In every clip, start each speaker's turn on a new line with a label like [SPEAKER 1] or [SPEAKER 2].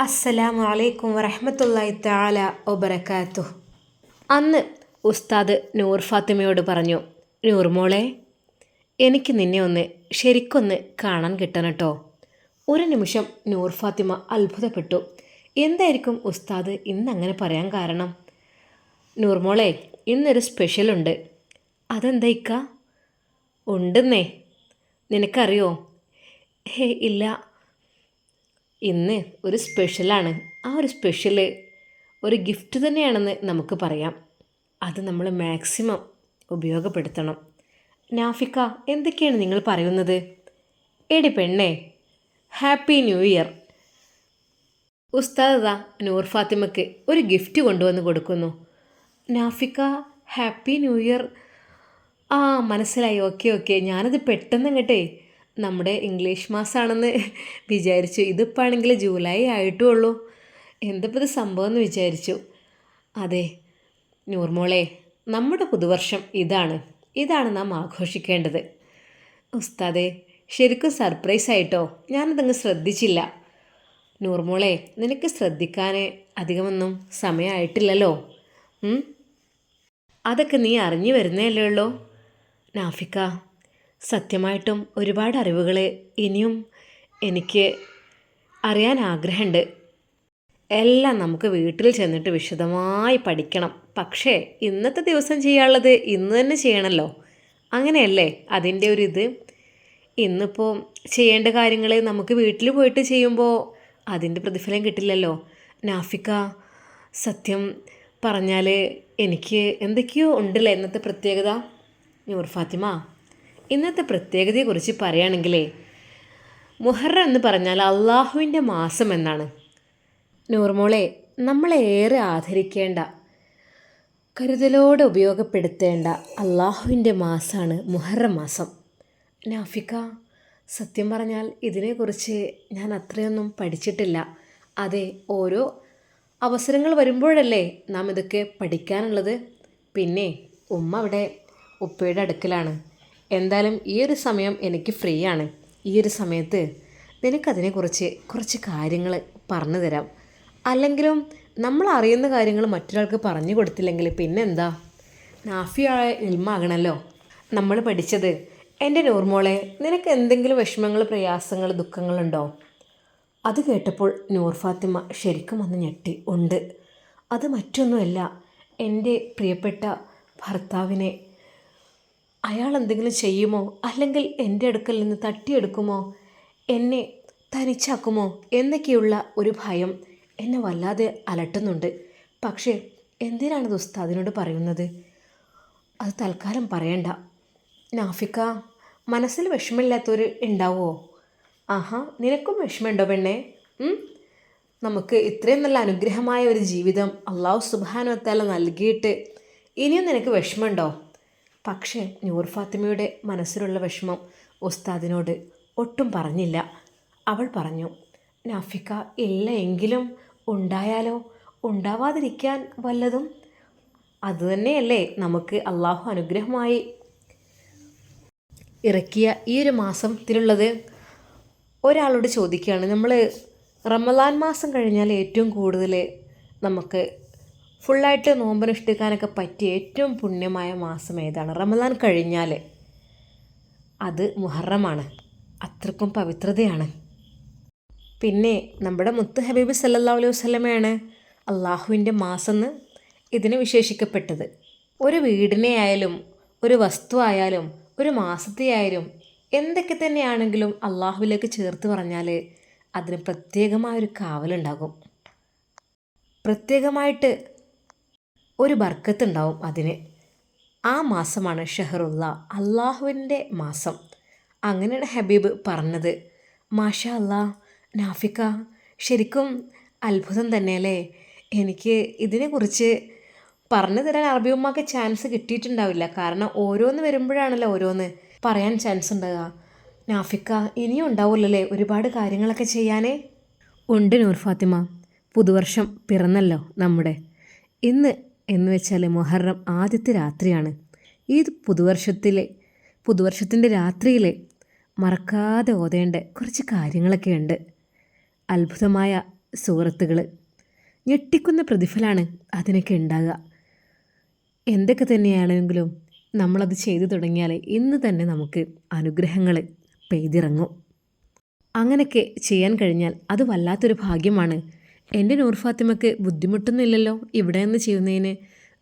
[SPEAKER 1] അസ്സലാമു അലൈക്കും വറഹമത്തല്ലായി താല ഒബറക്കാത്തു അന്ന് ഉസ്താദ് നൂർ ഫാത്തിമയോട് പറഞ്ഞു നൂർ മോളെ എനിക്ക് നിന്നെ ഒന്ന് ശരിക്കൊന്ന് കാണാൻ കിട്ടണം കേട്ടോ. ഒരു നിമിഷം നൂർ ഫാത്തിമ അത്ഭുതപ്പെട്ടു. എന്തായിരിക്കും ഉസ്താദ് ഇന്നങ്ങനെ പറയാൻ കാരണം? നൂർ മോളെ ഇന്നൊരു സ്പെഷ്യലുണ്ട്. അതെന്തായിക്ക ഉണ്ടെന്നേ. നിനക്കറിയോ? ഹേ ഇല്ല. ഇന്ന് ഒരു സ്പെഷ്യലാണ്. ആ ഒരു സ്പെഷ്യൽ ഒരു ഗിഫ്റ്റ് തന്നെയാണെന്ന് നമുക്ക് പറയാം. അത് നമ്മൾ മാക്സിമം ഉപയോഗപ്പെടുത്തണം. നാഫിക്ക എന്തൊക്കെയാണ് നിങ്ങൾ പറയുന്നത്? എടി പെണ്ണേ ഹാപ്പി ന്യൂ ഇയർ. ഉസ്താദ നൂർ ഫാത്തിമക്ക് ഒരു ഗിഫ്റ്റ് കൊണ്ടുവന്ന് കൊടുക്കുന്നു. നാഫിക്ക ഹാപ്പി ന്യൂ ഇയർ. ആ മനസ്സിലായി. Okay okay. ഞാനത് പെട്ടെന്ന് ഇങ്ങട്ടെ നമ്മുടെ ഇംഗ്ലീഷ് മാസമാണെന്ന് വിചാരിച്ചു. ഇതിപ്പോൾ ആണെങ്കിൽ ജൂലൈ ആയിട്ടുള്ളൂ. എന്തിപ്പോൾ ഇത് സംഭവം എന്ന് വിചാരിച്ചു. അതെ നൂർമോളെ നമ്മുടെ പുതുവർഷം ഇതാണ്. ഇതാണ് നാം ആഘോഷിക്കേണ്ടത്. ഉസ്താദെ ശരിക്കും സർപ്രൈസ് ആയിട്ടോ? ഞാനതങ്ങ് ശ്രദ്ധിച്ചില്ല. നൂർമോളെ നിനക്ക് ശ്രദ്ധിക്കാൻ അധികമൊന്നും സമയമായിട്ടില്ലല്ലോ അതൊക്കെ നീ അറിഞ്ഞു വരുന്നേ അല്ലേ ഉള്ളൂ. നാഫിക്ക സത്യമായിട്ടും ഒരുപാട് അറിവുകൾ ഇനിയും എനിക്ക് അറിയാൻ ആഗ്രഹമുണ്ട്. എല്ലാം നമുക്ക് വീട്ടിൽ ചെന്നിട്ട് വിശദമായി പഠിക്കണം. പക്ഷേ ഇന്നത്തെ ദിവസം ചെയ്യാനുള്ളത് ഇന്ന് തന്നെ ചെയ്യണമല്ലോ അങ്ങനെയല്ലേ? അതിന്റെ ഒരു ഇത്. ഇന്നിപ്പോൾ ചെയ്യേണ്ട കാര്യങ്ങൾ നമുക്ക് വീട്ടിൽ പോയിട്ട് ചെയ്യുമ്പോൾ അതിന്റെ പ്രതിഫലം കിട്ടില്ലല്ലോ. നാഫിക്ക സത്യം പറഞ്ഞാൽ എനിക്ക് എന്തൊക്കെയോ ഉണ്ടല്ലേ ഇന്നത്തെ പ്രത്യേകത? നൂർ ഫാത്തിമ. ഇന്നത്തെ പ്രത്യേകതയെക്കുറിച്ച് പറയുകയാണെങ്കിലേ മുഹറം എന്ന് പറഞ്ഞാൽ അള്ളാഹുവിന്റെ മാസം എന്നാണ്. നൂർമോളെ നമ്മളെ ഏറെ ആദരിക്കേണ്ട കരുതലോടെ ഉപയോഗപ്പെടുത്തേണ്ട അള്ളാഹുവിന്റെ മാസമാണ് മുഹറം മാസം. നാഫിക്ക സത്യം പറഞ്ഞാൽ ഇതിനെക്കുറിച്ച് ഞാൻ അത്രയൊന്നും പഠിച്ചിട്ടില്ല. അതെ ഓരോ അവസരങ്ങൾ വരുമ്പോഴല്ലേ നാം ഇതൊക്കെ പഠിക്കാനുള്ളത്. പിന്നെ ഉമ്മ അവിടെ ഉപ്പയുടെ അടുക്കലാണ്. എന്തായാലും ഈ ഒരു സമയം എനിക്ക് ഫ്രീ ആണ്. ഈ ഒരു സമയത്ത് നിനക്കതിനെക്കുറിച്ച് കുറച്ച് കാര്യങ്ങൾ പറഞ്ഞു തരാം. അല്ലെങ്കിലും നമ്മൾ അറിയുന്ന കാര്യങ്ങൾ മറ്റൊരാൾക്ക് പറഞ്ഞു കൊടുത്തില്ലെങ്കിൽ പിന്നെന്താ? നാഫിയായ ഇൽമാകണമല്ലോ നമ്മൾ പഠിച്ചത് എന്റെ നൂർമോളെ നിനക്ക് എന്തെങ്കിലും വിഷമങ്ങൾ പ്രയാസങ്ങൾ ദുഃഖങ്ങളുണ്ടോ അത് കേട്ടപ്പോൾ നൂർ ഫാത്തിമ ശരിക്കും വന്ന് ഞെട്ടി. ഉണ്ട്. അത് മറ്റൊന്നുമല്ല. എന്റെ പ്രിയപ്പെട്ട ഭർത്താവിനെ അയാൾ എന്തെങ്കിലും ചെയ്യുമോ? അല്ലെങ്കിൽ എന്റെ അടുക്കൽ നിന്ന് തട്ടിയെടുക്കുമോ? എന്നെ തനിച്ചാക്കുമോ? എന്നൊക്കെയുള്ള ഒരു ഭയം എന്നെ വല്ലാതെ അലട്ടുന്നുണ്ട്. പക്ഷേ എന്തിനാണ് ഉസ്താദിനോട് പറയുന്നത്? അത് തൽക്കാലം പറയണ്ട. നാഫിക്ക മനസ്സിൽ വിഷമമില്ലാത്തവർ ഉണ്ടാവുമോ ആഹാ നിനക്കും വിഷമമുണ്ടോ പെണ്ണേ? നമുക്ക് ഇത്രയും നല്ല അനുഗ്രഹമായ ഒരു ജീവിതം അള്ളാഹു സുബാനുവത്താല നൽകിയിട്ട് ഇനിയും നിനക്ക് വിഷമമുണ്ടോ? പക്ഷേ നൂർ ഫാത്തിമയുടെ മനസ്സിലുള്ള വിഷമം ഉസ്താദിനോട് ഒട്ടും പറഞ്ഞില്ല. അവൾ പറഞ്ഞു നാഫിക്ക ഇല്ല എങ്കിലും ഉണ്ടായാലോ? ഉണ്ടാവാതിരിക്കാൻ വല്ലതും? അതുതന്നെയല്ലേ നമുക്ക് അള്ളാഹു അനുഗ്രഹമായി. ഇറക്കിയ ഈ ഒരു മാസത്തിലുള്ളത് ഒരാളോട് ചോദിക്കുകയാണ്. നമ്മൾ റമലാൻ മാസം കഴിഞ്ഞാൽ ഏറ്റവും കൂടുതൽ നമുക്ക് ഫുള്ളായിട്ട് നോമ്പനുഷ്ഠിക്കാനൊക്കെ പറ്റിയ ഏറ്റവും പുണ്യമായ മാസം ഏതാണ്? റമദാൻ കഴിഞ്ഞാൽ അത് മുഹറമാണ്. അത്രക്കും പവിത്രതയാണ്. പിന്നെ നമ്മുടെ മുത്ത് ഹബീബ് സല്ലാ അലൈഹി വസ്ലമയാണ് അള്ളാഹുവിന്റെ മാസം എന്ന് ഇതിന് വിശേഷിക്കപ്പെട്ടത്. ഒരു വീടിനെ ആയാലും ഒരു വസ്തു ആയാലും ഒരു മാസത്തെ ആയാലും എന്തൊക്കെ തന്നെയാണെങ്കിലും അള്ളാഹുവിലേക്ക് ചേർത്ത് പറഞ്ഞാൽ അതിന് പ്രത്യേകമായൊരു കാവലുണ്ടാകും. പ്രത്യേകമായിട്ട് ഒരു ബർക്കത്തുണ്ടാവും അതിന്. ആ മാസമാണ് ഷെഹറുള്ള അള്ളാഹുവിന്റെ മാസം. അങ്ങനെയാണ് ഹബീബ് പറഞ്ഞത്. മാഷ അല്ലാ നാഫിക്ക ശരിക്കും അത്ഭുതം തന്നെയല്ലേ? എനിക്ക് ഇതിനെക്കുറിച്ച് പറഞ്ഞു തരാൻ അറബി ഉമ്മക്ക് ചാൻസ് കിട്ടിയിട്ടുണ്ടാവില്ല. കാരണം ഓരോന്ന് വരുമ്പോഴാണല്ലോ ഓരോന്ന് പറയാൻ ചാൻസ് ഉണ്ടാകുക നാഫിക്ക ഇനിയും ഉണ്ടാവില്ലല്ലേ ഒരുപാട് കാര്യങ്ങളൊക്കെ ചെയ്യാനേ? ഉണ്ട് നൂർ ഫാത്തിമ. പുതുവർഷം പിറന്നല്ലോ നമ്മുടെ. ഇന്ന് എന്ന് വെച്ചാൽ മുഹറം ആദ്യത്തെ രാത്രിയാണ്. ഈ പുതുവർഷത്തിലെ പുതുവർഷത്തിന്റെ രാത്രിയിൽ മറക്കാതെ ഓതേണ്ട കുറച്ച് കാര്യങ്ങളൊക്കെ ഉണ്ട്. അത്ഭുതമായ സുഹൃത്തുകൾ ഞെട്ടിക്കുന്ന പ്രതിഫലമാണ് അതിനൊക്കെ ഉണ്ടാകുക എന്തൊക്കെ തന്നെയാണെങ്കിലും നമ്മളത് ചെയ്തു തുടങ്ങിയാൽ ഇന്ന് തന്നെ നമുക്ക് അനുഗ്രഹങ്ങൾ പെയ്തിറങ്ങും. അങ്ങനെയൊക്കെ ചെയ്യാൻ കഴിഞ്ഞാൽ അത് വല്ലാത്തൊരു ഭാഗ്യമാണ്. എന്റെ നൂർ ഫാത്തിമക്ക് ബുദ്ധിമുട്ടൊന്നുമില്ലല്ലോ ഇവിടെ നിന്ന് ചെയ്യുന്നതിന്?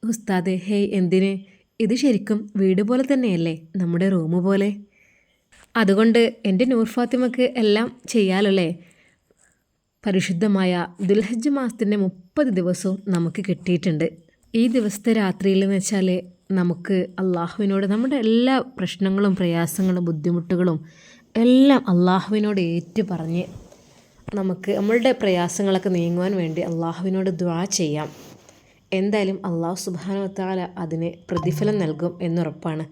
[SPEAKER 1] ഉസ്താദ് ഹേയ് എന്തിന്? ഇത് ശരിക്കും വീട് പോലെ തന്നെയല്ലേ? നമ്മുടെ റൂം പോലെ. അതുകൊണ്ട് എന്റെ നൂർ ഫാത്തിമക്ക് എല്ലാം ചെയ്യാലല്ലേ? പരിശുദ്ധമായ ദുൽഹജ് മാസത്തിന്റെ മുപ്പത് ദിവസവും നമുക്ക് കിട്ടിയിട്ടുണ്ട്. ഈ ദിവസത്തെ രാത്രിയിൽ എന്ന് വെച്ചാൽ നമുക്ക് അള്ളാഹുവിനോട് നമ്മുടെ എല്ലാ പ്രശ്നങ്ങളും പ്രയാസങ്ങളും ബുദ്ധിമുട്ടുകളും എല്ലാം അള്ളാഹുവിനോട് ഏറ്റു പറഞ്ഞ് നമുക്ക് നമ്മളുടെ പ്രയാസങ്ങളൊക്കെ നീങ്ങുവാൻ വേണ്ടി അള്ളാഹുവിനോട് ദ്വാ ചെയ്യാം. എന്തായാലും അള്ളാഹു സുബാനുവത്താല അതിന് പ്രതിഫലം നൽകും എന്നുറപ്പാണ്.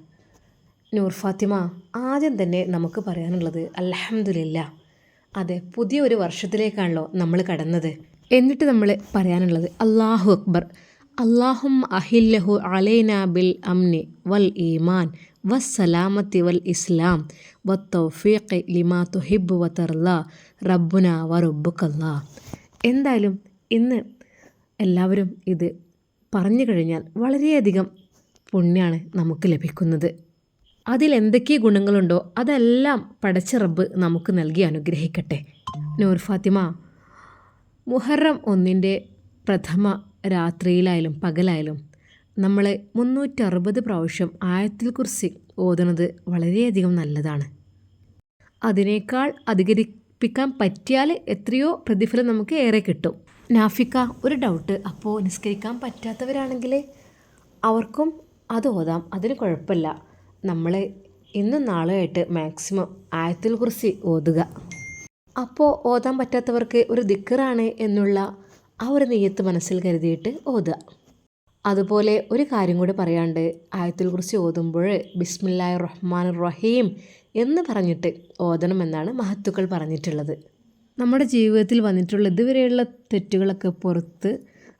[SPEAKER 1] നൂർ ഫാത്തിമ ആദ്യം തന്നെ നമുക്ക് പറയാനുള്ളത് അലഹമില്ല അതെ പുതിയ ഒരു വർഷത്തിലേക്കാണല്ലോ നമ്മൾ കടന്നത്. എന്നിട്ട് നമ്മൾ പറയാനുള്ളത് അള്ളാഹു അക്ബർ അള്ളാഹും അഹില്ലഹു അലൈന ബിൽ അംനി വൽ ഈമാൻ വസ്സലാമത്തി വൽ ഇസ്ലാം വത്തൗഫീഖ് ലിമാ തുഹിബ് വതർല റബ്ബുന വ റബ്ബുക്കല്ല എന്തായാലും ഇന്ന് എല്ലാവരും ഇത് പറഞ്ഞു കഴിഞ്ഞാൽ വളരെയധികം പുണ്യമാണ് നമുക്ക് ലഭിക്കുന്നത്. അതിൽ എന്തൊക്കെ ഗുണങ്ങളുണ്ടോ അതെല്ലാം പടച്ച റബ്ബ് നമുക്ക് നൽകി അനുഗ്രഹിക്കട്ടെ. നൂർ ഫാത്തിമ മുഹറം ഒന്നിന്റെ പ്രഥമ രാത്രിയിലായാലും പകലായാലും നമ്മൾ മുന്നൂറ്ററുപത് പ്രാവശ്യം ആയത്തിൽ കുറിച്ച് ഓതുന്നത് വളരെയധികം നല്ലതാണ്. അതിനേക്കാൾ അധികരിപ്പിക്കാൻ പറ്റിയാൽ എത്രയോ പ്രതിഫലം നമുക്ക് ഏറെ കിട്ടും. നാഫിക്ക ഒരു ഡൗട്ട് അപ്പോൾ നിസ്കരിക്കാൻ പറ്റാത്തവരാണെങ്കിൽ അവർക്കും അത് ഓതാം. അതിന് കുഴപ്പമില്ല. നമ്മൾ ഇന്നും നാളെയായിട്ട് മാക്സിമം ആയത്തിൽ കുറിച്ച് ഓതുക. അപ്പോൾ ഓതാൻ പറ്റാത്തവർക്ക് ഒരു ദിക്കറാണ് എന്നുള്ള ആ ഒരു നെയ്യത്ത് മനസ്സിൽ കരുതിയിട്ട് ഓതുക. അതുപോലെ ഒരു കാര്യം കൂടി പറയാണ്ട് ആയത്തിൽ കുറിച്ച് ഓതുമ്പോൾ ബിസ്മില്ലാഹി റഹ്മാൻ റഹീം എന്ന് പറഞ്ഞിട്ട് ഓതണമെന്നാണ് മഹത്തുക്കൾ പറഞ്ഞിട്ടുള്ളത്. നമ്മുടെ ജീവിതത്തിൽ വന്നിട്ടുള്ള ഇതുവരെയുള്ള തെറ്റുകളൊക്കെ പുറത്ത്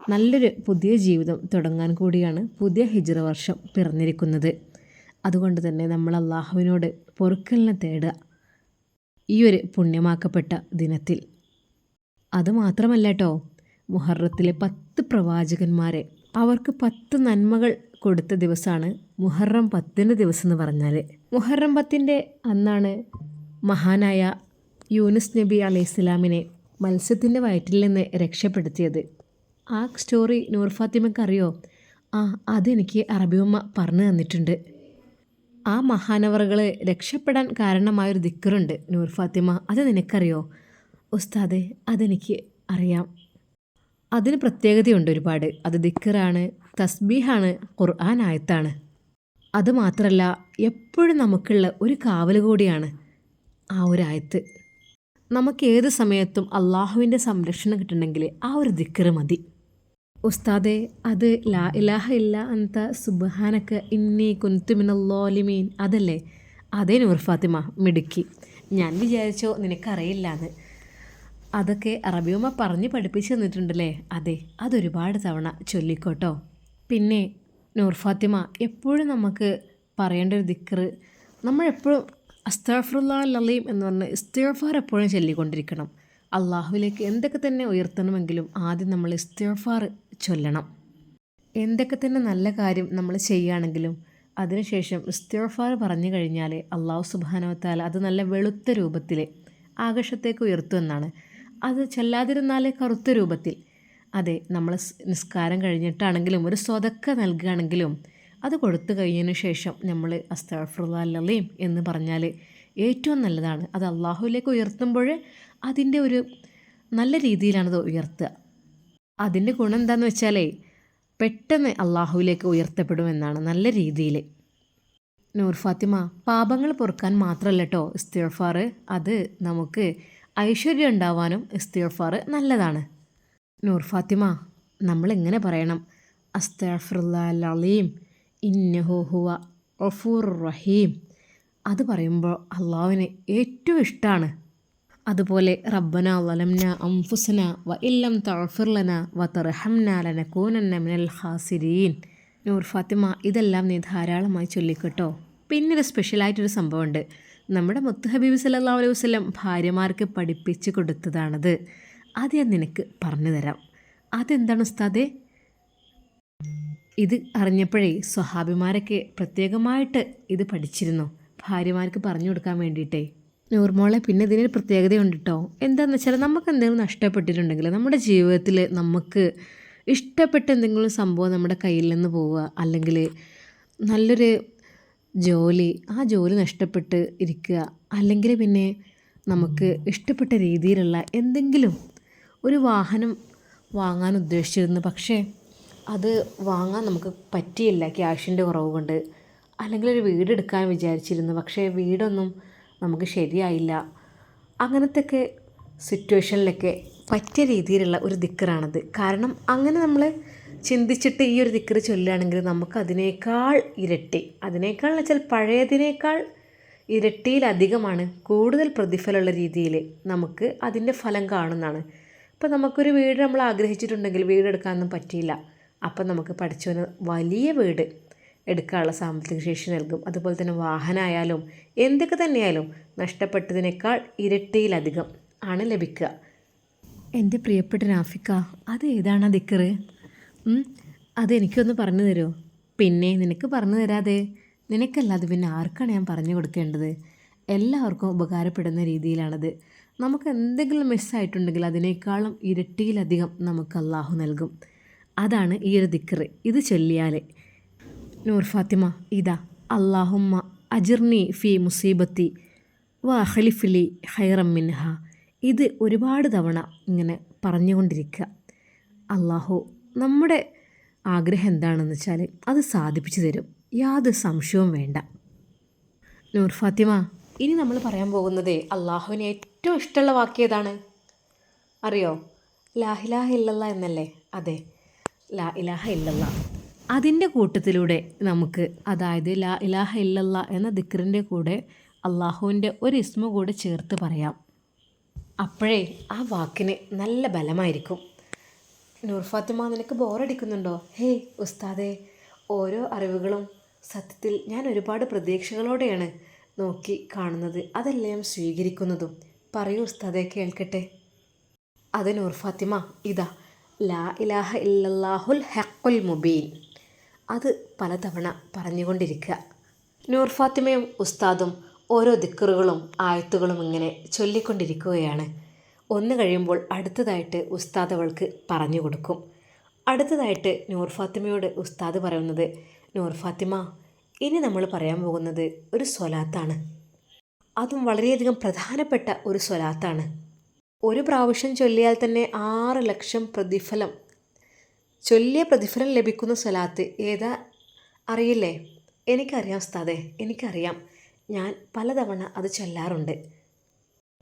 [SPEAKER 1] നല്ലൊരു പുതിയ ജീവിതം തുടങ്ങാൻ കൂടിയാണ് പുതിയ ഹിജറ വർഷം പിറന്നിരിക്കുന്നത്. അതുകൊണ്ട് തന്നെ നമ്മൾ അള്ളാഹുവിനോട് പൊറുക്കലിനെ തേടുക ഈ ഒരു പുണ്യമാക്കപ്പെട്ട ദിനത്തിൽ. അതുമാത്രമല്ല കേട്ടോ മുഹറത്തിലെ പത്ത് പ്രവാചകന്മാരെ അവർക്ക് പത്ത് നന്മകൾ കൊടുത്ത ദിവസമാണ് മുഹറം പത്തിന്റെ ദിവസം എന്ന് പറഞ്ഞാൽ മുഹറം പത്തിന്റെ അന്നാണ് മഹാനായ യൂനുസ് നബി അലൈഹി ഇസ്ലാമിനെ മത്സ്യത്തിന്റെ വയറ്റിൽ നിന്ന് രക്ഷപ്പെടുത്തിയത്. ആ സ്റ്റോറി നൂർ ഫാത്തിമയ്ക്ക് അറിയോ ആ അതെനിക്ക് അറബിയമ്മ പറഞ്ഞു തന്നിട്ടുണ്ട്. ആ മഹാനവറുകൾ രക്ഷപ്പെടാൻ കാരണമായൊരു ദിക്കറുണ്ട് നൂർ ഫാത്തിമ. അത് നിനക്കറിയോ? ഉസ്താദെ അതെനിക്ക് അറിയാം. അതിന് പ്രത്യേകതയുണ്ട് ഒരുപാട്. അത് ദിക്കറാണ് തസ്ബീഹാണ് ഖുർആൻ ആയത്താണ്. അത് മാത്രമല്ല എപ്പോഴും നമുക്കുള്ള ഒരു കാവൽ കൂടിയാണ് ആ ഒരു ആയത്ത്. നമുക്ക് ഏത് സമയത്തും അള്ളാഹുവിന്റെ സംരക്ഷണം കിട്ടണമെങ്കിൽ ആ ഒരു ദിക്കറ് മതി. ഉസ്താദെ അത് ലാ ഇലാഹ ഇല്ല അന്ത സുബഹാനക്ക ഇന്നി കുന്തുമിനല്ലോലിമീൻ അതല്ലേ? അതേ നൂർ ഫാത്തിമ മിടുക്കി. ഞാൻ വിചാരിച്ചോ നിനക്കറിയില്ല എന്ന് അതൊക്കെ അറബിയമ്മ പറഞ്ഞ് പഠിപ്പിച്ചു തന്നിട്ടുണ്ടല്ലേ? അതെ അതൊരുപാട് തവണ ചൊല്ലിക്കോട്ടോ. പിന്നെ നൂർ ഫാത്തിമ എപ്പോഴും നമുക്ക് പറയേണ്ട ഒരു ദിക്കറ് നമ്മളെപ്പോഴും അസ്താഫറുല്ലാ ലലീം എന്ന് പറഞ്ഞ് ഇസ്തിഫാർ എപ്പോഴും ചൊല്ലിക്കൊണ്ടിരിക്കണം. അള്ളാഹുവിലേക്ക് എന്തൊക്കെ തന്നെ ഉയർത്തണമെങ്കിലും ആദ്യം നമ്മൾ ഇസ്തിഫാർ ചൊല്ലണം. എന്തൊക്കെ തന്നെ നല്ല കാര്യം നമ്മൾ ചെയ്യുകയാണെങ്കിലും അതിനുശേഷം ഇസ്തിഫാർ പറഞ്ഞു കഴിഞ്ഞാൽ അള്ളാഹു സുബാനവത്താൽ അത് നല്ല വെളുത്ത രൂപത്തിൽ ആകാശത്തേക്ക് ഉയർത്തുമെന്നാണ് അത് ചെല്ലാതിരുന്നാലേ കറുത്ത രൂപത്തിൽ. അതെ നമ്മൾ നിസ്കാരം കഴിഞ്ഞിട്ടാണെങ്കിലും ഒരു സ്വതക്ക നൽകുകയാണെങ്കിലും അത് കൊടുത്തു കഴിഞ്ഞതിന് ശേഷം നമ്മൾ അസ്തഫറുല്ലാലീം എന്ന് പറഞ്ഞാൽ ഏറ്റവും നല്ലതാണ്. അത് അള്ളാഹുവിലേക്ക് ഉയർത്തുമ്പോൾ അതിന്റെ ഒരു നല്ല രീതിയിലാണത് ഉയർത്തുക. അതിന്റെ ഗുണം എന്താണെന്ന് വെച്ചാലേ പെട്ടെന്ന് അള്ളാഹുവിലേക്ക് ഉയർത്തപ്പെടുമെന്നാണ് നല്ല രീതിയിൽ നൂർ ഫാത്തിമ പാപങ്ങൾ പൊറുക്കാൻ മാത്രമല്ല കേട്ടോ ഇസ്തിഫാർ അത് നമുക്ക് ഐശ്വര്യം ഉണ്ടാവാനും ഇസ്തിഗ്ഫാർ നല്ലതാണ്. നൂർ ഫാത്തിമ നമ്മളെങ്ങനെ പറയണം? അസ്തഫുല്ലാലീം ഇന്നഹുഹുവ റഫൂർ റഹീം അത് പറയുമ്പോൾ അള്ളാഹുവിന് ഏറ്റവും ഇഷ്ടമാണ്. അതുപോലെ റബ്ബന വലംന അംഫുസന വ ഇല്ലം തഴഫിർലന വ തർഹംന ലനക്കൂനന്ന മിനൽ ഹാസിരീൻ നൂർ ഫാത്തിമ ഇതെല്ലാം നീ ധാരാളമായി ചൊല്ലിക്കട്ടോ. പിന്നൊരു സ്പെഷ്യലായിട്ടൊരു സംഭവമുണ്ട്. നമ്മുടെ മുത്ത് ഹബീബ് സല്ലാ അലൈഹി വസ്ലം ഭാര്യമാർക്ക് പഠിപ്പിച്ചു കൊടുത്തതാണത്. അത് ഞാൻ നിനക്ക് പറഞ്ഞു തരാം. അതെന്താണ് ഉസ്താദേ? ഇത് അറിഞ്ഞപ്പോഴേ സ്വഹാബിമാരൊക്കെ പ്രത്യേകമായിട്ട് ഇത് പഠിച്ചിരുന്നു. ഭാര്യമാർക്ക് പറഞ്ഞു കൊടുക്കാൻ വേണ്ടിയിട്ടേ. നൂർമോളെ പിന്നെ ഇതിനൊരു പ്രത്യേകതയുണ്ട് കേട്ടോ എന്താണെന്ന് വെച്ചാൽ നമുക്ക് എന്തെങ്കിലും നഷ്ടപ്പെട്ടിട്ടുണ്ടെങ്കിൽ നമ്മുടെ ജീവിതത്തിൽ നമുക്ക് ഇഷ്ടപ്പെട്ട എന്തെങ്കിലും സംഭവം നമ്മുടെ കയ്യിൽ നിന്ന് പോവുക അല്ലെങ്കിൽ നല്ലൊരു ജോലി ആ ജോലി നഷ്ടപ്പെട്ട് ഇരിക്കുക അല്ലെങ്കിൽ പിന്നെ നമുക്ക് ഇഷ്ടപ്പെട്ട രീതിയിലുള്ള എന്തെങ്കിലും ഒരു വാഹനം വാങ്ങാൻ ഉദ്ദേശിച്ചിരുന്നു. പക്ഷേ അത് വാങ്ങാൻ നമുക്ക് പറ്റിയില്ല ക്യാഷിന്റെ കുറവ് കൊണ്ട്. അല്ലെങ്കിൽ ഒരു വീട് എടുക്കാൻ വിചാരിച്ചിരുന്നു പക്ഷേ വീടൊന്നും നമുക്ക് ശരിയായില്ല. അങ്ങനത്തെയൊക്കെ സിറ്റുവേഷനിലൊക്കെ പറ്റിയ രീതിയിലുള്ള ഒരു ദിക്കറാണത്. കാരണം അങ്ങനെ നമ്മൾ ചിന്തിച്ചിട്ട് ഈ ഒരു ദിക്കറ് ചൊല്ലുകയാണെങ്കിൽ നമുക്ക് അതിനേക്കാൾ ഇരട്ടി. അതിനേക്കാൾ എന്ന് വെച്ചാൽ പഴയതിനേക്കാൾ ഇരട്ടിയിലധികമാണ് കൂടുതൽ പ്രതിഫലമുള്ള രീതിയിൽ നമുക്ക് അതിന്റെ ഫലം കാണുന്നതാണ്. ഇപ്പം നമുക്കൊരു വീട് നമ്മൾ ആഗ്രഹിച്ചിട്ടുണ്ടെങ്കിൽ വീട് എടുക്കാനൊന്നും പറ്റിയില്ല. അപ്പം നമുക്ക് പഠിച്ചവന് വലിയ വീട് എടുക്കാനുള്ള സാമ്പത്തിക ശേഷി നൽകും. അതുപോലെ തന്നെ വാഹനമായാലും എന്തൊക്കെ തന്നെയായാലും നഷ്ടപ്പെട്ടതിനേക്കാൾ ഇരട്ടിയിലധികം ആണ് ലഭിക്കുക. എന്റെ പ്രിയപ്പെട്ട നാഫിക്ക അത് ഏതാണ് ദിക്കറ് അതെനിക്കൊന്ന് പറഞ്ഞു തരുമോ പിന്നെ നിനക്ക് പറഞ്ഞു തരാതെ. നിനക്കല്ലാതെ പിന്നെ ആർക്കാണ് ഞാൻ പറഞ്ഞു കൊടുക്കേണ്ടത്? എല്ലാവർക്കും ഉപകാരപ്പെടുന്ന രീതിയിലാണത്. നമുക്ക് എന്തെങ്കിലും മിസ്സായിട്ടുണ്ടെങ്കിൽ അതിനേക്കാളും ഇരട്ടിയിലധികം നമുക്ക് അള്ളാഹു നൽകും. അതാണ് ഈ ഒരു ദിക്കറ് ഇത് ചൊല്ലിയാൽ നൂർ ഫാത്തിമ ഇതാ. അള്ളാഹുമ്മ അജിർനി ഫി മുസീബത്തി വ അഖലിഫിലി ഹൈറം ഇത് ഒരുപാട് തവണ ഇങ്ങനെ പറഞ്ഞുകൊണ്ടിരിക്കുക അള്ളാഹു നമ്മുടെ ആഗ്രഹം എന്താണെന്ന് വെച്ചാൽ അത് സാധിപ്പിച്ചു തരും. യാതൊരു സംശയവും വേണ്ട. നൂർ ഫാത്തിമ ഇനി നമ്മൾ പറയാൻ പോകുന്നത് അള്ളാഹുവിന് ഏറ്റവും ഇഷ്ടമുള്ള വാക്യം ഏതാണ്? അറിയോ? ലാഹിലാഹ ഇല്ലല്ല എന്നല്ലേ? അതെ. ലാ ഇലാഹ ഇല്ലല്ല. അതിന്റെ കൂട്ടത്തിലൂടെ നമുക്ക് അതായത് ലാ ഇലാഹ ഇല്ലല്ല എന്ന ദിക്റിന്റെ കൂടെ അള്ളാഹുവിന്റെ ഒരു ഇസ്മ കൂടെ ചേർത്ത് പറയാം. അപ്പോഴേ ആ വാക്കിന് നല്ല ബലമായിരിക്കും. നൂർ ഫാത്തിമ നിനക്ക് ബോറടിക്കുന്നുണ്ടോ? ഹേയ് ഉസ്താദേ ഓരോ അറിവുകളും സത്യത്തിൽ ഞാൻ ഒരുപാട് പ്രതീക്ഷകളോടെയാണ് നോക്കി കാണുന്നത്. അതെല്ലാം സ്വീകരിക്കുന്നതും? പറയൂ ഉസ്താദെ കേൾക്കട്ടെ. അത് നൂർ ഫാത്തിമ ഇതാ. ലാ ഇലാഹ ഇല്ലാഹുൽ ഹക്കുൽ മുബീൻ. അത് പലതവണ പറഞ്ഞുകൊണ്ടിരിക്കുക. നൂർ ഫാത്തിമയും ഉസ്താദും ഓരോ ദിക്കറുകളും ആയത്തുകളും ഇങ്ങനെ ചൊല്ലിക്കൊണ്ടിരിക്കുകയാണ്. ഒന്ന് കഴിയുമ്പോൾ അടുത്തതായിട്ട് ഉസ്താദ് അവൾക്ക് പറഞ്ഞു കൊടുക്കും. അടുത്തതായിട്ട് നൂർ ഫാത്തിമയോട് ഉസ്താദ് പറയുന്നത് നൂർ ഫാത്തിമ ഇനി നമ്മൾ പറയാൻ പോകുന്നത് ഒരു സ്വലാത്താണ്. അതും വളരെയധികം പ്രധാനപ്പെട്ട ഒരു സ്വലാത്താണ്. ഒരു പ്രാവശ്യം ചൊല്ലിയാൽ തന്നെ ആറ് ലക്ഷം പ്രതിഫലം. ചൊല്ലിയ പ്രതിഫലം ലഭിക്കുന്ന സ്വലാത്ത് ഏതാ? അറിയില്ലേ? എനിക്കറിയാം ഉസ്താദെ എനിക്കറിയാം. ഞാൻ പലതവണ അത് ചൊല്ലാറുണ്ട്.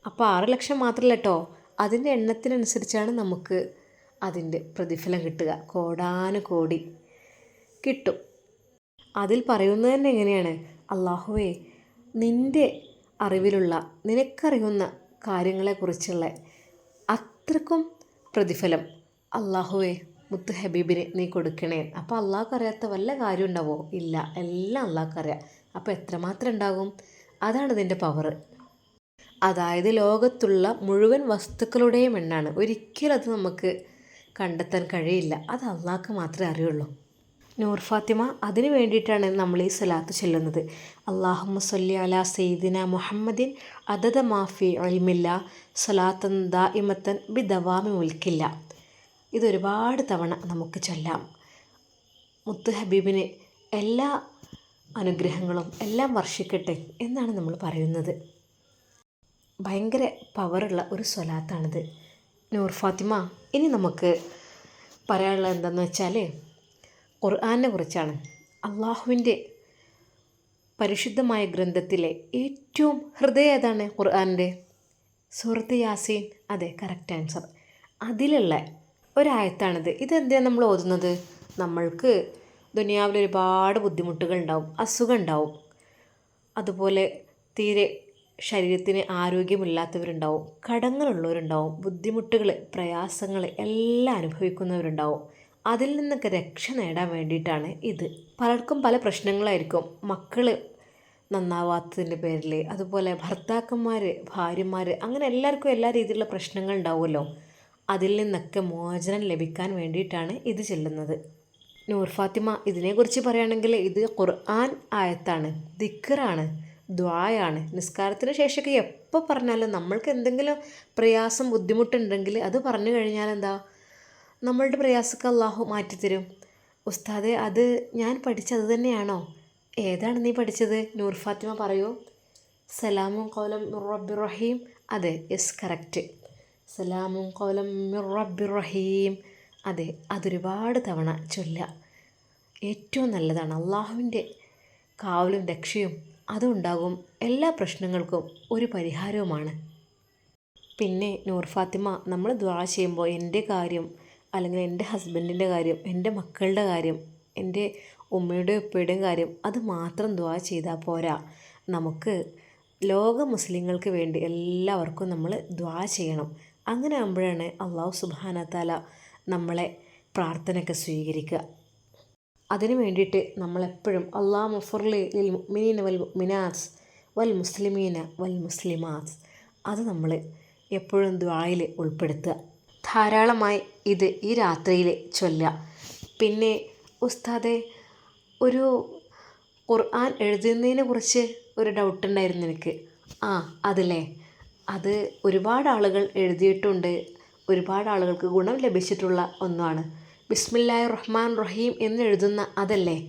[SPEAKER 1] അപ്പോൾ ആറ് ലക്ഷം മാത്രമല്ല കേട്ടോ അതിന്റെ എണ്ണത്തിനനുസരിച്ചാണ് നമുക്ക് അതിന്റെ പ്രതിഫലം കിട്ടുക. കോടാനുകോടി കിട്ടും. അതിൽ പറയുന്നത് തന്നെ എങ്ങനെയാണ്? അള്ളാഹുവേ നിന്റെ അറിവിലുള്ള നിനക്കറിയുന്ന കാര്യങ്ങളെക്കുറിച്ചുള്ള അത്രക്കും പ്രതിഫലം അള്ളാഹുവേ മുത്ത് ഹബീബിന് നീ കൊടുക്കണേ. അപ്പോൾ അള്ളാഹ്ക്ക് അറിയാത്ത വല്ല കാര്യം ഉണ്ടാവോ ഇല്ല. എല്ലാം അള്ളാഹ്ക്കറിയാം. അപ്പോൾ എത്രമാത്രം ഉണ്ടാകും? അതാണ് ഇതിന്റെ പവർ അതായത് ലോകത്തുള്ള മുഴുവൻ വസ്തുക്കളുടെയും എണ്ണാണ്. ഒരിക്കലും അത് നമുക്ക് കണ്ടെത്താൻ കഴിയില്ല. അത് അള്ളാഹ്ക്ക് മാത്രമേ അറിയുള്ളൂ. നൂർ ഫാത്തിമ അതിനു വേണ്ടിയിട്ടാണ് നമ്മൾ ഈ സലാത്ത് ചെല്ലുന്നത്. അള്ളാഹുമ്മ സല്ലി അല സെയ്ദിന മുഹമ്മദിൻ അതത മാഫി അൽമില്ല സ്വലാത്തൻ ദാഇമത്തൻ ബി ദവാമി മുൽക്കില്ല ഇതൊരുപാട് തവണ നമുക്ക് ചൊല്ലാം. മുത്ത് ഹബീബിന് എല്ലാ അനുഗ്രഹങ്ങളും എല്ലാം വർഷിക്കട്ടെ എന്നാണ് നമ്മൾ പറയുന്നത്. ഭയങ്കര പവറുള്ള ഒരു സ്വലാത്താണിത്. നൂർ ഫാത്തിമ ഇനി നമുക്ക് പറയാനുള്ളത് എന്താണെന്ന് വെച്ചാൽ ഖുർആാനെ കുറിച്ചാണ്. അള്ളാഹുവിന്റെ പരിശുദ്ധമായ ഗ്രന്ഥത്തിലെ ഏറ്റവും ഹൃദയം ഏതാണ് ഖുർആാനിന്റെ? സുഹൃത്ത് യാസീൻ. അതെ കറക്റ്റ് ആൻസർ അതിലുള്ള ഒരായത്താണിത്. ഇതെന്തിനാണ് നമ്മൾ ഓതുന്നത്? നമ്മൾക്ക് ദുനിയാവിൽ ഒരുപാട് ബുദ്ധിമുട്ടുകൾ ഉണ്ടാവും അസുഖം ഉണ്ടാവും. അതുപോലെ തീരെ ശരീരത്തിന് ആരോഗ്യമില്ലാത്തവരുണ്ടാവും കടങ്ങളുള്ളവരുണ്ടാവും ബുദ്ധിമുട്ടുകൾ പ്രയാസങ്ങൾ എല്ലാം അനുഭവിക്കുന്നവരുണ്ടാവും. അതിൽ നിന്നൊക്കെ രക്ഷ നേടാൻ വേണ്ടിയിട്ടാണ് ഇത്. പലർക്കും പല പ്രശ്നങ്ങളായിരിക്കും. മക്കൾ നന്നാവാത്തതിന്റെ പേരിൽ അതുപോലെ ഭർത്താക്കന്മാർ ഭാര്യമാർ അങ്ങനെ എല്ലാവർക്കും എല്ലാ രീതിയിലുള്ള പ്രശ്നങ്ങൾ ഉണ്ടാവുമല്ലോ. അതിൽ നിന്നൊക്കെ മോചനം ലഭിക്കാൻ വേണ്ടിയിട്ടാണ് ഇത് ചെല്ലുന്നത്. നൂർ ഫാത്തിമ ഇതിനെക്കുറിച്ച് പറയുകയാണെങ്കിൽ ഇത് ഖുർആൻ ആയത്താണ് ദിക്കറാണ് ദ്വായാണ്. നിസ്കാരത്തിന് ശേഷമൊക്കെ എപ്പോൾ പറഞ്ഞാലും നമ്മൾക്ക് എന്തെങ്കിലും പ്രയാസം ബുദ്ധിമുട്ടുണ്ടെങ്കിൽ അത് പറഞ്ഞു കഴിഞ്ഞാൽ എന്താ? നമ്മളുടെ പ്രയാസമൊക്കെ അള്ളാഹു മാറ്റിത്തരും. ഉസ്താദെ അത് ഞാൻ പഠിച്ചത് തന്നെയാണോ? ഏതാണ് നീ പഠിച്ചത്? നൂർ ഫാത്തിമ പറയൂ. സലാമും കോലം റബ്ബി റഹീം. അതെ യെസ് കറക്റ്റ്. സലാമും കോലം റബ്ബി റഹീം. അതെ അതൊരുപാട് തവണ ചൊല്ല. ഏറ്റവും നല്ലതാണ്. അള്ളാഹുവിന്റെ കാവലും രക്ഷയും അതുണ്ടാകും എല്ലാ പ്രശ്നങ്ങൾക്കും ഒരു പരിഹാരവുമാണ്. പിന്നെ നൂർ ഫാത്തിമ നമ്മൾ ദ്വാ ചെയ്യുമ്പോൾ എന്റെ കാര്യം അല്ലെങ്കിൽ എന്റെ ഹസ്ബൻഡിന്റെ കാര്യം എന്റെ മക്കളുടെ കാര്യം എന്റെ ഉമ്മയുടെ ഉപ്പയുടെയും കാര്യം അത് മാത്രം ദ്വാ ചെയ്താൽ പോരാ. നമുക്ക് ലോക മുസ്ലിങ്ങൾക്ക് വേണ്ടി എല്ലാവർക്കും നമ്മൾ ദ്വാ ചെയ്യണം. അങ്ങനെ ആകുമ്പോഴാണ് അള്ളാഹു സുബാന താല നമ്മളെ പ്രാർത്ഥനയൊക്കെ സ്വീകരിക്കുക. അതിനു വേണ്ടിയിട്ട് നമ്മളെപ്പോഴും അള്ളാ മുഫർലി ലിൽ മുഅ്മിനീന വൽ മുഅ്മിനാസ് വൽ മുസ്ലിമീന വൽ മുസ്ലിമാസ് അത് നമ്മൾ എപ്പോഴും ദ്വായിൽ ഉൾപ്പെടുത്തുക. ധാരാളമായി ഇത് ഈ രാത്രിയിൽ ചൊല്ലുക. പിന്നെ ഉസ്താദെ ഒരു ഖുർആൻ എഴുതുന്നതിനെ കുറിച്ച് ഒരു ഡൗട്ട് ഉണ്ടായിരുന്നു എനിക്ക്. ആ അതല്ലേ? അത് ഒരുപാട് ആളുകൾ എഴുതിയിട്ടുണ്ട്. ഒരുപാട് ആളുകൾക്ക് ഗുണം ലഭിച്ചിട്ടുള്ള ഒന്നാണ്. ബിസ്മില്ലാഹി റഹ്മാൻ റഹീം എന്നെഴുതുന്ന അതല്ലേ?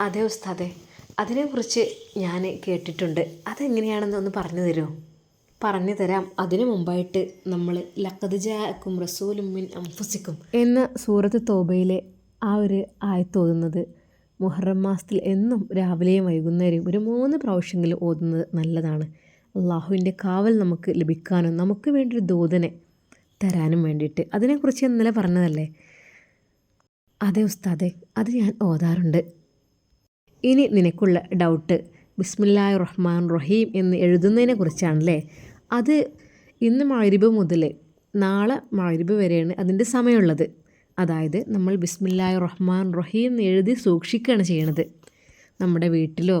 [SPEAKER 1] അതെ ഉസ്താദെ അതിനെക്കുറിച്ച് ഞാൻ കേട്ടിട്ടുണ്ട്. അതെങ്ങനെയാണെന്ന് ഒന്ന് പറഞ്ഞു തരുമോ? പറഞ്ഞു തരാം. അതിനു മുമ്പായിട്ട് നമ്മൾ റസൂലും മിൻ അംഫുസിക്കും എന്ന സൂറത്ത് തോബയിലെ ആ ഒരു ആയത്ത് ഓതുന്നത് മുഹറം മാസത്തിൽ എന്നും രാവിലെയും വൈകുന്നേരവും ഒരു മൂന്ന് പ്രാവശ്യമെങ്കിലും ഓതുന്നത് നല്ലതാണ്. അള്ളാഹുവിന്റെ കാവൽ നമുക്ക് ലഭിക്കാനും നമുക്ക് വേണ്ടി ഒരു ദൂതനെ തരാനും വേണ്ടിയിട്ട്. അതിനെക്കുറിച്ച് ഇന്നലെ പറഞ്ഞതല്ലേ? അതെ ഉസ്താദെ അത് ഞാൻ ഓതാറുണ്ട്. ഇനി നിനക്കുള്ള ഡൗട്ട് ബിസ്മില്ലാഹി റഹ്മാൻ റഹീം എന്ന് എഴുതുന്നതിനെ കുറിച്ചാണല്ലേ അത് ഇന്ന് മാരിബ് മുതൽ നാളെ മാരിബ് വരെയാണ് അതിന്റെ സമയമുള്ളത്. അതായത് നമ്മൾ ബിസ്മില്ലാഹി റഹ്മാൻ റഹീം എന്ന് എഴുതി സൂക്ഷിക്കുകയാണ് ചെയ്യണത്. നമ്മുടെ വീട്ടിലോ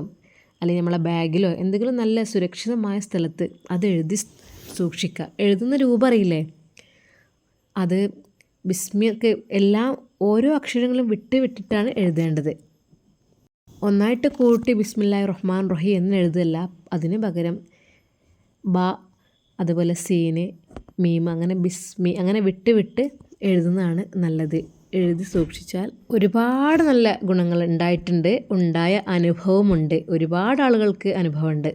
[SPEAKER 1] അല്ലെങ്കിൽ നമ്മളെ ബാഗിലോ എന്തെങ്കിലും നല്ല സുരക്ഷിതമായ സ്ഥലത്ത് അത് എഴുതി സൂക്ഷിക്കുക. എഴുതുന്ന രൂപം അറിയില്ലേ? അത് ബിസ്മിയൊക്കെ എല്ലാ ഓരോ അക്ഷരങ്ങളും വിട്ട് വിട്ടിട്ടാണ് എഴുതേണ്ടത്. ഒന്നായിട്ട് കൂട്ടി ബിസ്മില്ലാഹി റഹ്മാൻ റഹി എന്ന് എഴുതല്ല. അതിന് പകരം ബ അതുപോലെ സീന് മീം അങ്ങനെ ബിസ്മി അങ്ങനെ വിട്ട് വിട്ട് എഴുതുന്നതാണ് നല്ലത്. എഴുതി സൂക്ഷിച്ചാൽ ഒരുപാട് നല്ല ഗുണങ്ങൾ ഉണ്ടായിട്ടുണ്ട്. ഉണ്ടായ അനുഭവമുണ്ട്. ഒരുപാട് ആളുകൾക്ക് അനുഭവമുണ്ട്.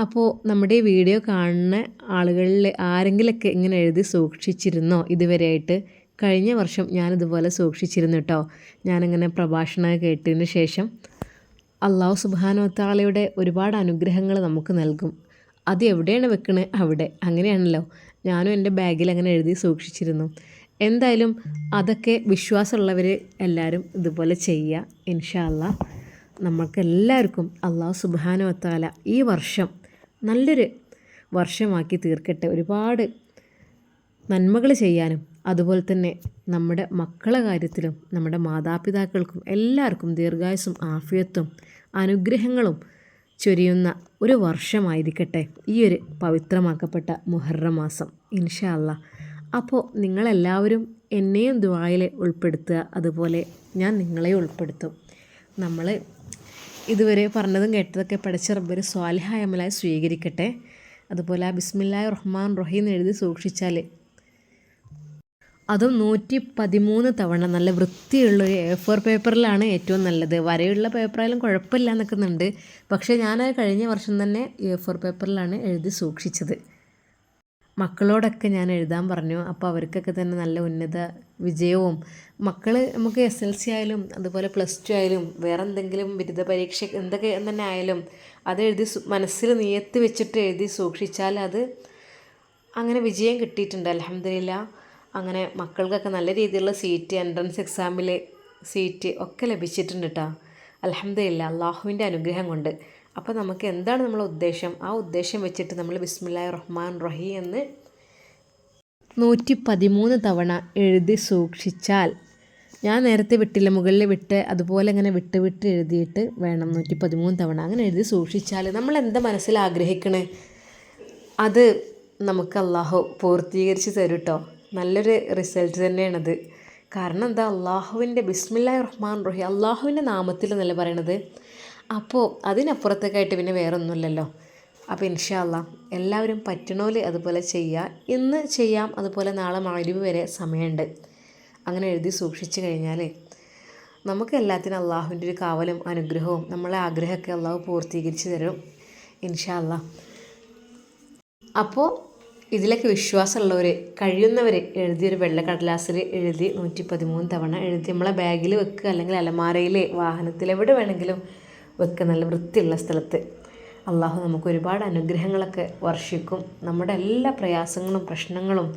[SPEAKER 1] അപ്പോൾ നമ്മുടെ വീഡിയോ കാണുന്ന ആളുകളിൽ ആരെങ്കിലൊക്കെ ഇങ്ങനെ എഴുതി സൂക്ഷിച്ചിരുന്നോ ഇതുവരെയായിട്ട്? കഴിഞ്ഞ വർഷം ഞാനിതുപോലെ സൂക്ഷിച്ചിരുന്നു കേട്ടോ. ഞാനിങ്ങനെ പ്രഭാഷണം കേട്ടതിന് ശേഷം അള്ളാഹു സുബാനോത്താളയുടെ ഒരുപാട് അനുഗ്രഹങ്ങൾ നമുക്ക് നൽകും. അത് എവിടെയാണ് വെക്കണേ? അവിടെ. അങ്ങനെയാണല്ലോ. ഞാനും എന്റെ ബാഗിൽ അങ്ങനെ എഴുതി സൂക്ഷിച്ചിരുന്നു. എന്തായാലും അതൊക്കെ വിശ്വാസമുള്ളവർ എല്ലാവരും ഇതുപോലെ ചെയ്യുക. ഇൻഷാല്ല നമ്മൾക്ക് എല്ലാവർക്കും അള്ളാഹു സുബാനോത്താല ഈ വർഷം നല്ലൊരു വർഷമാക്കി തീർക്കട്ടെ. ഒരുപാട് നന്മകൾ ചെയ്യാനും അതുപോലെ തന്നെ നമ്മുടെ മക്കളെ കാര്യത്തിലും നമ്മുടെ മാതാപിതാക്കൾക്കും എല്ലാവർക്കും ദീർഘായുസും ആഫിയത്തും അനുഗ്രഹങ്ങളും ചൊരിയുന്ന ഒരു വർഷമായിരിക്കട്ടെ. ഈ ഒരു പവിത്രമാക്കപ്പെട്ട മുഹറം മാസം. ഇൻഷാ അല്ലാ അപ്പോൾ നിങ്ങളെല്ലാവരും എന്നെയും ദുബായിൽ ഉൾപ്പെടുത്തുക. അതുപോലെ ഞാൻ നിങ്ങളെ ഉൾപ്പെടുത്തും. നമ്മൾ ഇതുവരെ പറഞ്ഞതും കേട്ടതൊക്കെ പഠിച്ച റബ്ബർ സ്വാലിഹായ അമലായി സ്വീകരിക്കട്ടെ. അതുപോലെ ആ ബിസ്മില്ലാഹി റഹ്മാൻ റഹീം എഴുതി സൂക്ഷിച്ചാൽ അതും നൂറ്റി പതിമൂന്ന് തവണ നല്ല വൃത്തിയുള്ള ഒരു എ ഫോർ പേപ്പറിലാണ് ഏറ്റവും നല്ലത്. വരയുള്ള പേപ്പറായാലും കുഴപ്പമില്ല നിൽക്കുന്നുണ്ട് പക്ഷേ ഞാനത് കഴിഞ്ഞ വർഷം തന്നെ എ ഫോർ പേപ്പറിലാണ് എഴുതി സൂക്ഷിച്ചത്. മക്കളോടൊക്കെ ഞാൻ എഴുതാൻ പറഞ്ഞു. അപ്പോൾ അവർക്കൊക്കെ തന്നെ നല്ല ഉന്നത വിജയവും. മക്കൾ നമുക്ക് എസ് എൽ സി ആയാലും അതുപോലെ പ്ലസ് ടു ആയാലും വേറെ എന്തെങ്കിലും ബിരുദ പരീക്ഷ എന്തൊക്കെ തന്നെ ആയാലും അത് എഴുതി മനസ്സിൽ നിയത്ത് വെച്ചിട്ട് എഴുതി സൂക്ഷിച്ചാൽ അത് അങ്ങനെ വിജയം കിട്ടിയിട്ടുണ്ട്. അലഹമില്ല അങ്ങനെ മക്കൾക്കൊക്കെ നല്ല രീതിയിലുള്ള സീറ്റ് എൻട്രൻസ് എക്സാമിൽ സീറ്റ് ഒക്കെ ലഭിച്ചിട്ടുണ്ട് കേട്ടോ അലഹമില്ല അള്ളാഹുവിന്റെ അനുഗ്രഹം കൊണ്ട്. അപ്പോൾ നമുക്ക് എന്താണ് നമ്മളെ ഉദ്ദേശം? ആ ഉദ്ദേശം വെച്ചിട്ട് നമ്മൾ ബിസ്മില്ലാഹി റഹ്മാൻ റഹി എന്ന് നൂറ്റി പതിമൂന്ന് തവണ എഴുതി സൂക്ഷിച്ചാൽ ഞാൻ നേരത്തെ വിട്ടില്ല മുകളിൽ വിട്ട് അതുപോലെ ഇങ്ങനെ വിട്ട് വിട്ട് എഴുതിയിട്ട് വേണം നൂറ്റി പതിമൂന്ന് തവണ അങ്ങനെ എഴുതി സൂക്ഷിച്ചാൽ നമ്മൾ എന്താ മനസ്സിൽ ആഗ്രഹിക്കണേ? അത് നമുക്ക് അള്ളാഹു പൂർത്തീകരിച്ച് തരും കേട്ടോ നല്ലൊരു റിസൾട്ട് തന്നെയാണത്. കാരണം എന്താ? അള്ളാഹുവിന്റെ ബിസ്മില്ലാ റഹ്മാൻ റഹി അള്ളാഹുവിന്റെ നാമത്തിൽ എന്നല്ലേ പറയണത്? അപ്പോൾ അതിനപ്പുറത്തേക്കായിട്ട് പിന്നെ വേറൊന്നുമില്ലല്ലോ. അപ്പോൾ ഇൻഷാല്ല എല്ലാവരും പറ്റണോൽ അതുപോലെ ചെയ്യുക ഇന്ന് ചെയ്യാം അതുപോലെ നാളെ മാലിവ് വരെ സമയമുണ്ട്. അങ്ങനെ എഴുതി സൂക്ഷിച്ചു കഴിഞ്ഞാൽ നമുക്ക് എല്ലാത്തിനും അള്ളാഹുവിന്റെ ഒരു കാവലും അനുഗ്രഹവും നമ്മളെ ആഗ്രഹമൊക്കെ അള്ളാഹു പൂർത്തീകരിച്ച് തരും. ഇൻഷാല്ല അപ്പോൾ ഇതിലൊക്കെ വിശ്വാസമുള്ളവർ കഴിയുന്നവർ എഴുതിയൊരു വെള്ളക്കടലാസിൽ എഴുതി നൂറ്റി പതിമൂന്ന് തവണ എഴുതി നമ്മളെ ബാഗിൽ വെക്കുക അല്ലെങ്കിൽ അലമാരയിൽ വാഹനത്തിൽ എവിടെ വേണമെങ്കിലും വെക്കുക നല്ല വൃത്തിയുള്ള സ്ഥലത്ത്. അള്ളാഹു നമുക്ക് ഒരുപാട് അനുഗ്രഹങ്ങളൊക്കെ വർഷിക്കും. നമ്മുടെ എല്ലാ പ്രയാസങ്ങളും പ്രശ്നങ്ങളും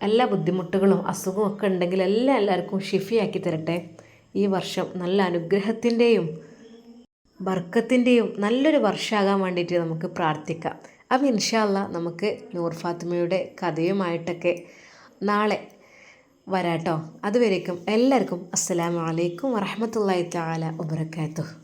[SPEAKER 1] എല്ലാ ബുദ്ധിമുട്ടുകളും അസുഖവും ഒക്കെ ഉണ്ടെങ്കിൽ എല്ലാം എല്ലാവർക്കും ഷിഫിയാക്കി തരട്ടെ. ഈ വർഷം നല്ല അനുഗ്രഹത്തിന്റെയും ബർക്കത്തിന്റെയും നല്ലൊരു വർഷമാകാൻ വേണ്ടിയിട്ട് നമുക്ക് പ്രാർത്ഥിക്കാം. അപ്പോൾ ഇൻഷാല്ല നമുക്ക് നൂർ ഫാത്തിമയുടെ കഥയുമായിട്ടൊക്കെ നാളെ വരാട്ടോ. അതുവരേക്കും എല്ലാവർക്കും അസ്സലാമു അലൈക്കും വറഹമത്തല്ലാഹി തആല വബറകാതുഹു.